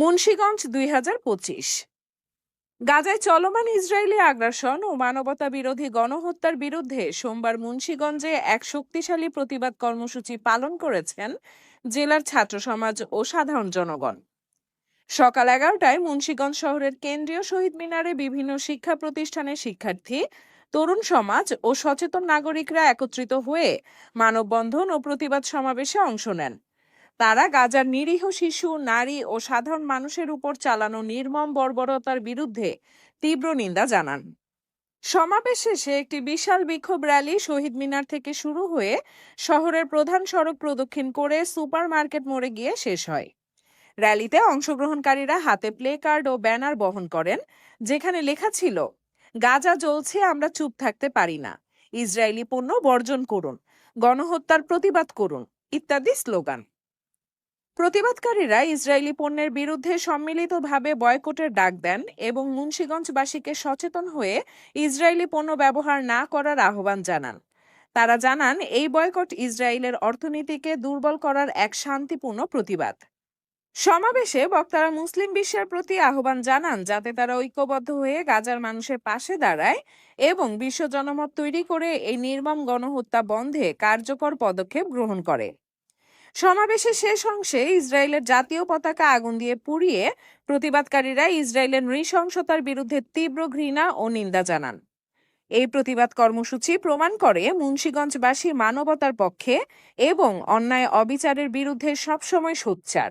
মুন্সীগঞ্জ দুই হাজার পঁচিশ। গাজায় চলমান ইসরায়েলি আগ্রাসন ও মানবতা বিরোধী গণহত্যার বিরুদ্ধে সোমবার মুন্সীগঞ্জে এক শক্তিশালী প্রতিবাদ কর্মসূচি পালন করেছেন জেলার ছাত্র সমাজ ও সাধারণ জনগণ। সকাল এগারোটায় মুন্সীগঞ্জ শহরের কেন্দ্রীয় শহীদ মিনারে বিভিন্ন শিক্ষা প্রতিষ্ঠানের শিক্ষার্থী, তরুণ সমাজ ও সচেতন নাগরিকরা একত্রিত হয়ে মানববন্ধন ও প্রতিবাদ সমাবেশে অংশ নেন। তারা গাজার নিরীহ শিশু, নারী ও সাধারণ মানুষের উপর চালানো নির্মম বর্বরতার বিরুদ্ধে তীব্র নিন্দা জানান। সমাবেশ শেষে একটি বিশাল বিক্ষোভ র্যালি শহীদ মিনার থেকে শুরু হয়ে শহরের প্রধান সড়ক প্রদক্ষিণ করে সুপার মার্কেট মোড়ে গিয়ে শেষ হয়। র্যালিতে অংশগ্রহণকারীরা হাতে প্লে কার্ড ও ব্যানার বহন করেন, যেখানে লেখা ছিল, গাজা জ্বলছে, আমরা চুপ থাকতে পারি না। ইসরায়েলি পণ্য বর্জন করুন, গণহত্যার প্রতিবাদ করুন ইত্যাদি স্লোগান। প্রতিবাদকারীরা ইসরায়েলি পণ্যের বিরুদ্ধে সম্মিলিতভাবে বয়কটের ডাক দেন এবং মুন্সীগঞ্জবাসীকে সচেতন হয়ে ইসরায়েলি পণ্য ব্যবহার না করার আহ্বান জানান। তারা জানান, এই বয়কট ইসরায়েলের অর্থনীতিকে দুর্বল করার এক শান্তিপূর্ণ প্রতিবাদ। সমাবেশে বক্তারা মুসলিম বিশ্বের প্রতি আহ্বান জানান যাতে তারা ঐক্যবদ্ধ হয়ে গাজার মানুষের পাশে দাঁড়ায় এবং বিশ্ব জনমত তৈরি করে এই নির্মম গণহত্যা বন্ধে কার্যকর পদক্ষেপ গ্রহণ করে। সমাবেশের শেষ অংশে ইসরায়েলের জাতীয় পতাকা আগুন দিয়ে পুড়িয়ে প্রতিবাদকারীরা ইসরায়েলের নৃশংসতার বিরুদ্ধে তীব্র ঘৃণা ও নিন্দা জানান। এই প্রতিবাদ কর্মসূচি প্রমাণ করে মুন্সীগঞ্জবাসী মানবতার পক্ষে এবং অন্যায় অবিচারের বিরুদ্ধে সবসময় সোচ্চার।